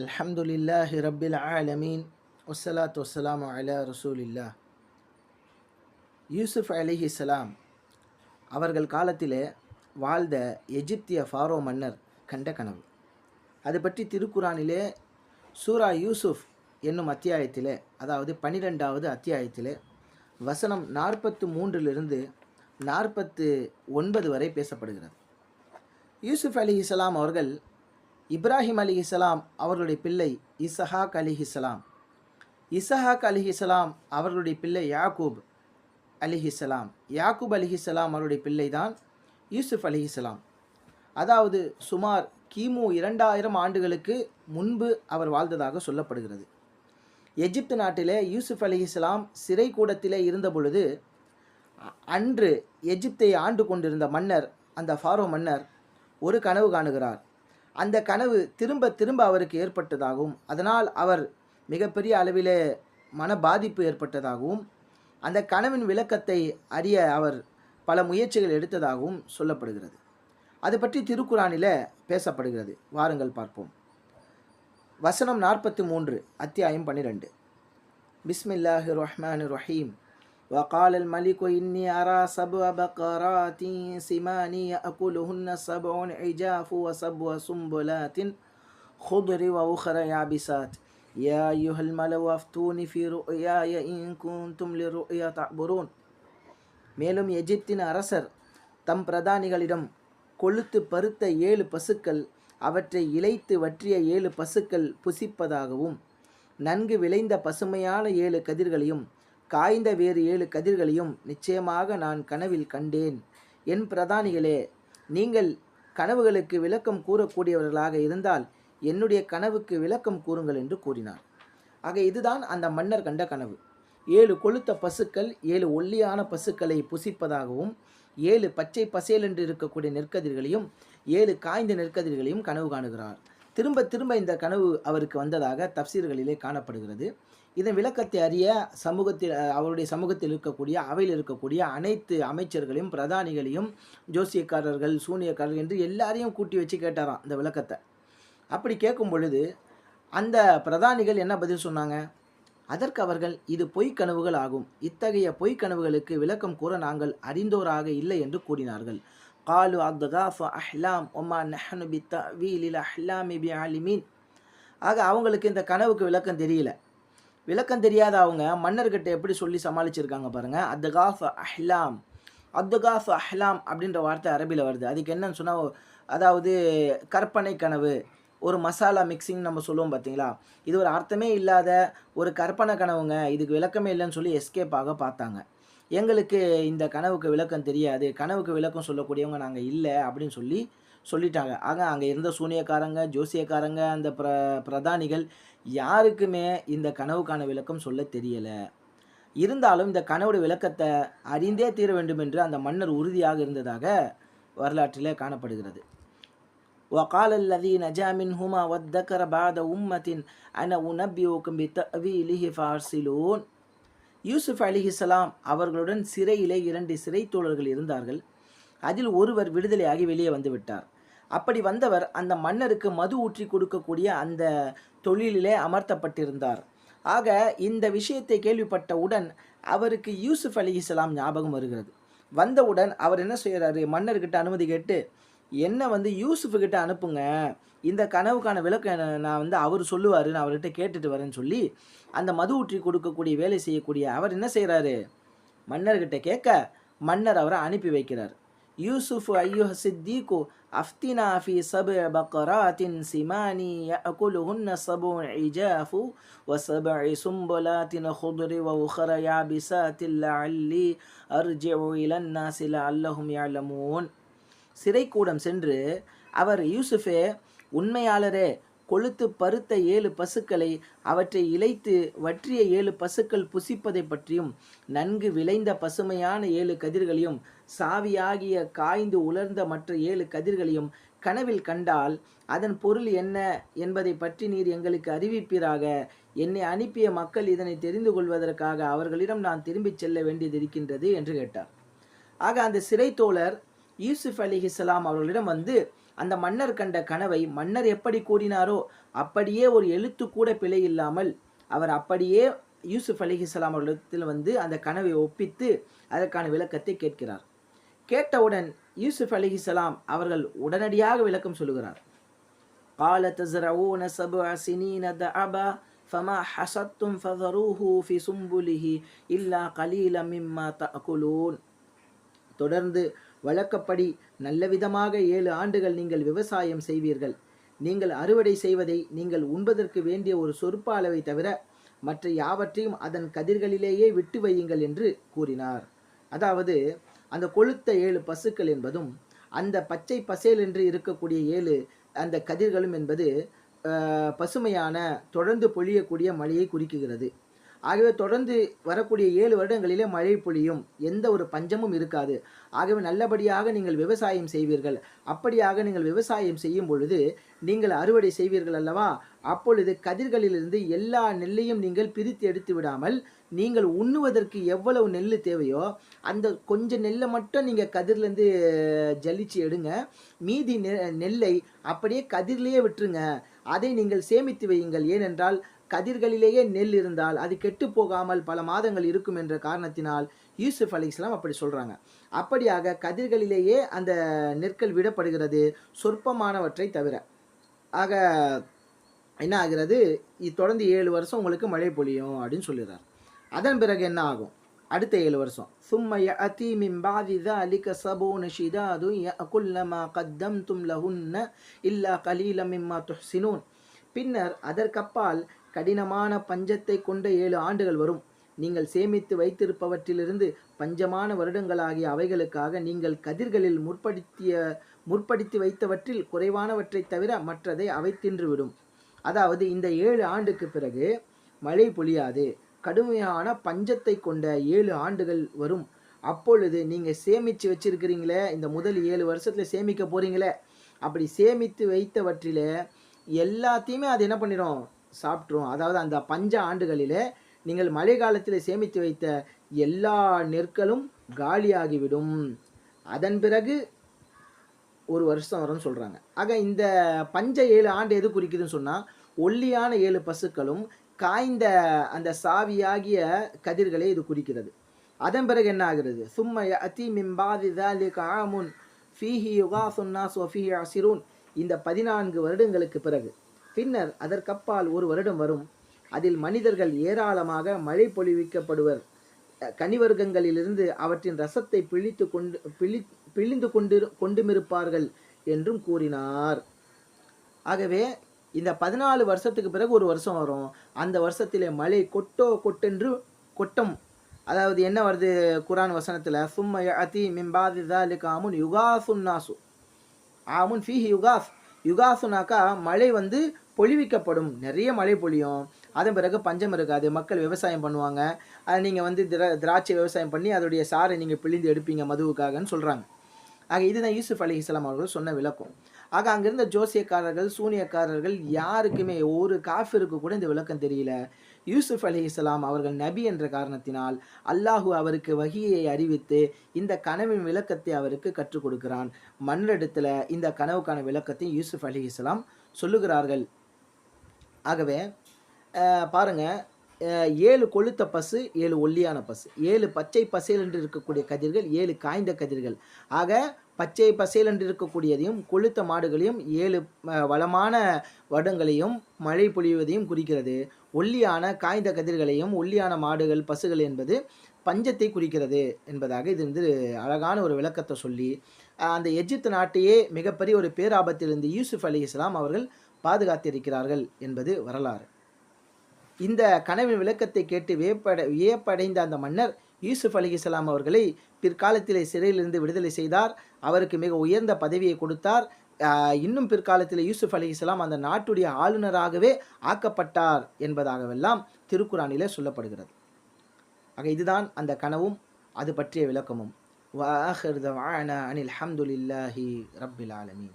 அல்ஹம்துலில்லாஹி ரப்பில் ஆலமீன். ஒசலாத் வசலாம் அலா ரசூலில்லா யூசுஃப் அலி இஸ்லாம் அவர்கள் காலத்திலே வாழ்ந்த எஜிப்திய ஃபாரோ மன்னர் கண்ட கனவு. அது பற்றி திருக்குறானிலே சூரா யூசுஃப் என்னும் அத்தியாயத்திலே அதாவது பன்னிரெண்டாவது அத்தியாயத்திலே வசனம் நாற்பத்து மூன்றிலிருந்து நாற்பத்து ஒன்பது வரை பேசப்படுகிறது. யூசுஃப் அலி இஸ்லாம் அவர்கள் இப்ராஹிம் அலி இஸ்லாம் அவர்களுடைய பிள்ளை இசஹாக் அலி இஸ்லாம் இசஹாக் அலி இஸ்லாம் அவர்களுடைய பிள்ளை யாக்கூப் அலிஹிஸ்லாம் யாக்கூப் அலிஹிஸ்லாம் அவருடைய பிள்ளை தான் யூசுஃப் அலிஹிஸ்லாம் அதாவது சுமார் கிமு இரண்டாயிரம் ஆண்டுகளுக்கு முன்பு அவர் வாழ்ந்ததாக சொல்லப்படுகிறது. எஜிப்து நாட்டிலே யூசுஃப் அலிஹிஸ்லாம் சிறை கூடத்திலே இருந்த பொழுது அன்று எஜிப்தை ஆண்டு கொண்டிருந்த மன்னர் அந்த ஃபாரோ மன்னர் ஒரு கனவு காணுகிறார். அந்த கனவு திரும்ப திரும்ப அவருக்கு ஏற்பட்டதாகவும் அதனால் அவர் மிகப்பெரிய அளவிலே மன பாதிப்பு ஏற்பட்டதாகவும் அந்த கனவின் விளக்கத்தை அறிய அவர் பல முயற்சிகள் எடுத்ததாகவும் சொல்லப்படுகிறது. அது பற்றி திருக்குறானில் பேசப்படுகிறது. வாருங்கள் பார்ப்போம். வசனம் நாற்பத்தி மூன்று அத்தியாயம் பன்னிரெண்டு. பிஸ்மில்லாஹி ரஹ்மான் ரஹீம். وقال الملك إني أرى سبع بقرات سمان يأكلهن سبع عجاف وسبع سنبلات خضر وأخرى يابسات يا أيها الملأ أفتوني في رؤياي إن كنتم للرؤيا تعبرون மேலும் எகிப்தின் அரசர் தம் பிரதானிகளிடம் கொழுத்து பருத்த ஏழு பசுக்கள் அவற்றை இளைத்து வற்றிய ஏழு பசுக்கள் புசிப்பதாகவும் நன்கு விளைந்த பசுமையான ஏழு கதிர்களையும் காய்ந்த வேறு ஏழு கதிர்களையும் நிச்சயமாக நான் கனவில் கண்டேன். என் பிரதானிகளே நீங்கள் கனவுகளுக்கு விளக்கம் கூறக்கூடியவர்களாக இருந்தால் என்னுடைய கனவுக்கு விளக்கம் கூறுங்கள் என்று கூறினார். ஆக இதுதான் அந்த மன்னர் கண்ட கனவு. ஏழு கொழுத்த பசுக்கள் ஏழு ஒல்லியான பசுக்களை புசிப்பதாகவும் ஏழு பச்சை பசேல் என்று இருக்கக்கூடிய நெற்கதிர்களையும் ஏழு காய்ந்த நெற்கதிர்களையும் கனவு காணுகிறார். திரும்ப திரும்ப இந்த கனவு அவருக்கு வந்ததாக தப்சீர்களிலே காணப்படுகிறது. இதன் விளக்கத்தை அறிய சமூகத்தில் அவருடைய சமூகத்தில் இருக்கக்கூடிய அவையில் இருக்கக்கூடிய அனைத்து அமைச்சர்களையும் பிரதானிகளையும் ஜோசியக்காரர்கள் சூனியக்காரர்கள் என்று எல்லாரையும் கூட்டி வச்சு கேட்டாராம் இந்த விளக்கத்தை. அப்படி கேட்கும் பொழுது அந்த பிரதானிகள் என்ன பதில் சொன்னாங்க? அதற்கு அவர்கள் இது பொய்க்கனவுகள் ஆகும். இத்தகைய பொய்க்கனவுகளுக்கு விளக்கம் கூற நாங்கள் அறிந்தோராக இல்லை என்று கூறினார்கள். காலு அத்காஃப அஹ்லாம் ஒமா நஹனு பி தவீலில் அஹ்லாமி பி ஆலிமீன் ஆக அவங்களுக்கு இந்த கனவுக்கு விளக்கம் தெரியல. விளக்கம் தெரியாத அவங்க மன்னர்கிட்ட எப்படி சொல்லி சமாளிச்சிருக்காங்க பாருங்க. அத்தகாஃப் அஹ்லாம் அத்காஃப் அஹ்லாம் அப்படின்ற வார்த்தை அரபியில் வருது. அதுக்கு என்னன்னு சொன்னால் அதாவது கற்பனை கனவு ஒரு மசாலா மிக்சிங் நம்ம சொல்லுவோம் பார்த்தீங்களா இது ஒரு அர்த்தமே இல்லாத ஒரு கற்பனை கனவுங்க. இதுக்கு விளக்கமே இல்லைன்னு சொல்லி எஸ்கேப் ஆக பார்த்தாங்க. எங்களுக்கு இந்த கனவுக்கு விளக்கம் தெரியாது. கனவுக்கு விளக்கம் சொல்லக்கூடியவங்க நாங்கள் இல்லை அப்படின்னு சொல்லி சொல்லிட்டாங்க. ஆக அங்கே இருந்த சூனியக்காரங்க ஜோசியக்காரங்க அந்த பிர பிரதானிகள் யாருக்குமே இந்த கனவுக்கான விளக்கம் சொல்ல தெரியலை இருந்தாலும் இந்த கனவுடைய விளக்கத்தை அறிந்தே தீர வேண்டும் என்று அந்த மன்னர் உறுதியாக இருந்ததாக வரலாற்றிலே காணப்படுகிறது وقال الذي نجا منهما وادكر بعد أمة أنا أنبئكم بتأويله فأرسلون யூசுப் அலிஹிஸ்லாம் அவர்களுடன் சிறையிலே இரண்டு சிறை தோழர்கள் இருந்தார்கள் அதில் ஒருவர் விடுதலையாகி வெளியே வந்து விட்டார் அப்படி வந்தவர் அந்த மன்னருக்கு மது ஊற்றி கொடுக்கக்கூடிய அந்த தொழிலிலே அமர்த்தப்பட்டிருந்தார். ஆக இந்த விஷயத்தை கேள்விப்பட்டவுடன் அவருக்கு யூசுப் அலிஹிஸ்லாம் ஞாபகம் வருகிறது. வந்தவுடன் அவர் என்ன செய்கிறாரு மன்னர்கிட்ட அனுமதி கேட்டு என்ன வந்து யூசுஃபுக்கிட்ட அனுப்புங்க? இந்த கனவுக்கான விளக்கம் நான் வந்து அவர் சொல்லுவார் நான் அவர்கிட்ட கேட்டுட்டு வரேன்னு சொல்லி அந்த மது ஊற்றி கொடுக்கக்கூடிய வேலை செய்யக்கூடிய அவர் என்ன செய்கிறாரு மன்னர்கிட்ட கேட்க மன்னர் அவரை அனுப்பி வைக்கிறார். யூசுஃப் ஐயோ சித்திகு அஃப்தினா ஃபி சப பக்கராத்தின் சிமானி يأكلهن سبع عجاف وسبع سنبلات خضر وأخر يابسات لعلي أرجع إلى الناس لعلهم يعلمون சிறைக்கூடம் சென்று அவர் யூசுஃபே உண்மையாளரே கொழுத்து பருத்த ஏழு பசுக்களை அவற்றை இளைத்து வற்றிய ஏழு பசுக்கள் புசிப்பதை பற்றியும் நன்கு விளைந்த பசுமையான ஏழு கதிர்களையும் சாவியாகிய காய்ந்து உலர்ந்த மற்ற ஏழு கதிர்களையும் கனவில் கண்டால் அதன் பொருள் என்ன என்பதை பற்றி நீர் எங்களுக்கு அறிவிப்பீராக. என்னை அனுப்பிய மக்கள் இதனை தெரிந்து கொள்வதற்காக அவர்களிடம் நான் திரும்பிச் செல்ல வேண்டியது இருக்கின்றது என்று கேட்டார். ஆக அந்த சிறை தோழர் யூசுப் அலிஹிஸ்லாம் அவர்களிடம் வந்து அந்த மன்னர் கண்ட கனவை மன்னர் எப்படி கூறினாரோ அப்படியே ஒரு எழுத்து கூட பிழை இல்லாமல் அவர் அப்படியே யூசுப் அலிஹிஸ்லாம் அவர்களிடத்தில் வந்து அந்த கனவை ஒப்பித்து அதற்கான விளக்கத்தை கேட்கிறார். கேட்டவுடன் யூசுப் அலிஹிஸ்லாம் அவர்கள் உடனடியாக விளக்கம் சொல்லுகிறார் قال تزرعون سبع سنين دعبا فما حصدتم فذروه في سنبله إلا قليلا مما تأكلون தொடர்ந்து வழக்கப்படி நல்ல விதமாக ஏழு ஆண்டுகள் நீங்கள் விவசாயம் செய்வீர்கள் நீங்கள் அறுவடை செய்வதை நீங்கள் உண்பதற்கு வேண்டிய ஒரு சொற்ப அளவை தவிர மற்ற யாவற்றையும் அதன் கதிர்களிலேயே விட்டு வையுங்கள் என்று கூறினார் அதாவது அந்த கொழுத்த ஏழு பசுக்கள் என்பதும் அந்த பச்சை பசேல் என்று இருக்கக்கூடிய ஏழு அந்த கதிர்களும் என்பது பசுமையான தொடர்ந்து பொழியக்கூடிய மழையை குறிக்குகிறது. ஆகவே தொடர்ந்து வரக்கூடிய ஏழு வருடங்களிலே மழை பொழியும். எந்த ஒரு பஞ்சமும் இருக்காது. ஆகவே நல்லபடியாக நீங்கள் விவசாயம் செய்வீர்கள். அப்படியாக நீங்கள் விவசாயம் செய்யும் பொழுது நீங்கள் அறுவடை செய்வீர்கள் அல்லவா? அப்பொழுது கதிர்களிலிருந்து எல்லா நெல்லையும் நீங்கள் பிரித்து எடுத்து விடாமல் நீங்கள் உண்ணுவதற்கு எவ்வளவு நெல் தேவையோ அந்த கொஞ்சம் நெல்லை மட்டும் நீங்கள் கதிர்லேருந்து ஜலிச்சு எடுங்க. மீதி நெ- நெல்லை அப்படியே கதிர்லேயே விட்டுருங்க. அதை நீங்கள் சேமித்து வையுங்கள். ஏனென்றால் கதிர்களிலேயே நெல் இருந்தால் அது கெட்டு போகாமல் பல மாதங்கள் இருக்கும் என்ற காரணத்தினால் யூசுப் அலி இஸ்லாம் அப்படி சொல்கிறாங்க அப்படியாக கதிர்களிலேயே அந்த நெற்கள் விடப்படுகிறது சொற்பமானவற்றை தவிர. ஆக என்ன ஆகிறது? தொடர்ந்து ஏழு வருஷம் உங்களுக்கு மழை பொழியும் அப்படின்னு சொல்லிடுறார். அதன் பிறகு என்ன ஆகும்? அடுத்த ஏழு வருஷம். சும்ம அதி மிம்பாதி அலிக சபோ நஷிதா அதுவும் குல்லமா கத்தம் தும் லஹுன்ன இல்லா கலீல மிம்மா துஹ்சினூன். பின்னர் அதற்கப்பால் கடினமான பஞ்சத்தை கொண்ட ஏழு ஆண்டுகள் வரும். நீங்கள் சேமித்து வைத்திருப்பவற்றிலிருந்து பஞ்சமான வருடங்களாகிய அவைகளுக்காக நீங்கள் கதிர்களில் முற்படுத்திய முற்படுத்தி வைத்தவற்றில் குறைவானவற்றைத் தவிர மற்றதை அவை தின்றுவிடும் அதாவது இந்த ஏழு ஆண்டுக்கு பிறகு மழை பொழியாது. கடுமையான பஞ்சத்தை கொண்ட ஏழு ஆண்டுகள் வரும். அப்பொழுது நீங்கள் சேமித்து வச்சிருக்கிறீங்களே இந்த முதல் ஏழு வருஷத்தில் சேமிக்க போகிறீங்களே அப்படி சேமித்து வைத்தவற்றிலே எல்லாத்தையுமே அது என்ன பண்ணிடும் சாப்பிட்ரும் அதாவது அந்த பஞ்ச ஆண்டுகளில் நீங்கள் மழைக்காலத்தில் சேமித்து வைத்த எல்லா நெற்களும் காலியாகிவிடும். அதன் பிறகு ஒரு வருஷம் வரும்னு சொல்கிறாங்க ஆக இந்த பஞ்ச ஏழு ஆண்டு எது குறிக்குதுன்னு சொன்னால் ஒல்லியான ஏழு பசுக்களும் காய்ந்த அந்த சாவியாகிய கதிர்களை இது குறிக்கிறது. அதன் பிறகு என்ன ஆகிறது? சும்மா அதி மிம்பாதி தாலி ஃபீஹி யுகா சொன்னா சோஃபி அசிரூன் இந்த பதினான்கு வருடங்களுக்கு பிறகு. பின்னர் அதற்கப்பால் ஒரு வருடம் வரும். அதில் மனிதர்கள் ஏராளமாக மழை பொழிவிக்கப்படுவர். கனிவர்க்கங்களிலிருந்து அவற்றின் ரசத்தை பிழித்து கொண்டு பிழி பிழிந்து கொண்டு கொண்டுமிருப்பார்கள் என்றும் கூறினார். ஆகவே இந்த பதினாலு வருஷத்துக்கு பிறகு ஒரு வருஷம் வரும். அந்த வருஷத்திலே மழை கொட்டோ கொட்டென்று கொட்டம். அதாவது என்ன வருது குரான் வசனத்தில்? சும்ம அதி மிம்பாதி தாலிக் யுகாசுன்னாசு ஆமுன் ஃபீஹி யுகாஸ் யுகாசுனாக்கா மழை வந்து பொழிவிக்கப்படும். நிறைய மழை பொழியும். அதன் பிறகு பஞ்சம் இருக்காது. மக்கள் விவசாயம் பண்ணுவாங்க. அதை நீங்கள் வந்து திரா திராட்சை விவசாயம் பண்ணி அதோடைய சாறை நீங்கள் பிழிந்து எடுப்பீங்க மதுவுக்காகன்னு சொல்கிறாங்க ஆக இதுதான் யூசுப் அலி இஸ்லாம் அவர்கள் சொன்ன விளக்கம். ஆக அங்கிருந்த ஜோசியக்காரர்கள் சூனியக்காரர்கள் யாருக்குமே ஒரு காஃபிருக்கு கூட இந்த விளக்கம் தெரியல. யூசுப் அலி இஸ்லாம் அவர்கள் நபி என்ற காரணத்தினால் அல்லாஹு அவருக்கு வகியை அறிவித்து இந்த கனவின் விளக்கத்தை அவருக்கு கற்றுக் கொடுக்கிறான். மன்னரிடத்துல இந்த கனவுக்கான விளக்கத்தை யூசுப் அலி இஸ்லாம் சொல்லுகிறார்கள். ஆகவே பாருங்க ஏழு கொளுத்த பசு ஏழு ஒல்லியான பசு. ஏழு பச்சை பசேல் என்று இருக்கக்கூடிய கதிர்கள் ஏழு காய்ந்த கதிர்கள். ஆக பச்சை பசேல் இருக்கக்கூடியதையும் கொளுத்த மாடுகளையும் ஏழு வளமான வருடங்களையும் மழை பொழிவதையும் குறிக்கிறது. ஒல்லியான காய்ந்த கதிர்களையும் ஒல்லியான மாடுகள் பசுகள் என்பது பஞ்சத்தை குறிக்கிறது என்பதாக இது வந்து அழகான ஒரு விளக்கத்தை சொல்லி அந்த எஜிப்து நாட்டையே மிகப்பெரிய ஒரு பேராபத்திலிருந்து யூசுப் அலி இஸ்லாம் அவர்கள் பாதுகாத்திருக்கிறார்கள் என்பது வரலாறு. இந்த கனவின் விளக்கத்தை கேட்டு வியப்பட வியப்படைந்த அந்த மன்னர் யூசுப் அலிஹிஸ்லாம் அவர்களை பிற்காலத்திலே சிறையிலிருந்து விடுதலை செய்தார். அவருக்கு மிக உயர்ந்த பதவியை கொடுத்தார். இன்னும் பிற்காலத்தில் யூசுப் அலிஹிஸ்லாம் அந்த நாட்டுடைய ஆளுநராகவே ஆக்கப்பட்டார் என்பதாகவெல்லாம் திருக்குறானிலே சொல்லப்படுகிறது. ஆக இதுதான் அந்த கனவும் அது பற்றிய விளக்கமும். வாஹிர் அனில் ஹம்துலில்லாஹி ரப்பில் ஆலமீன்.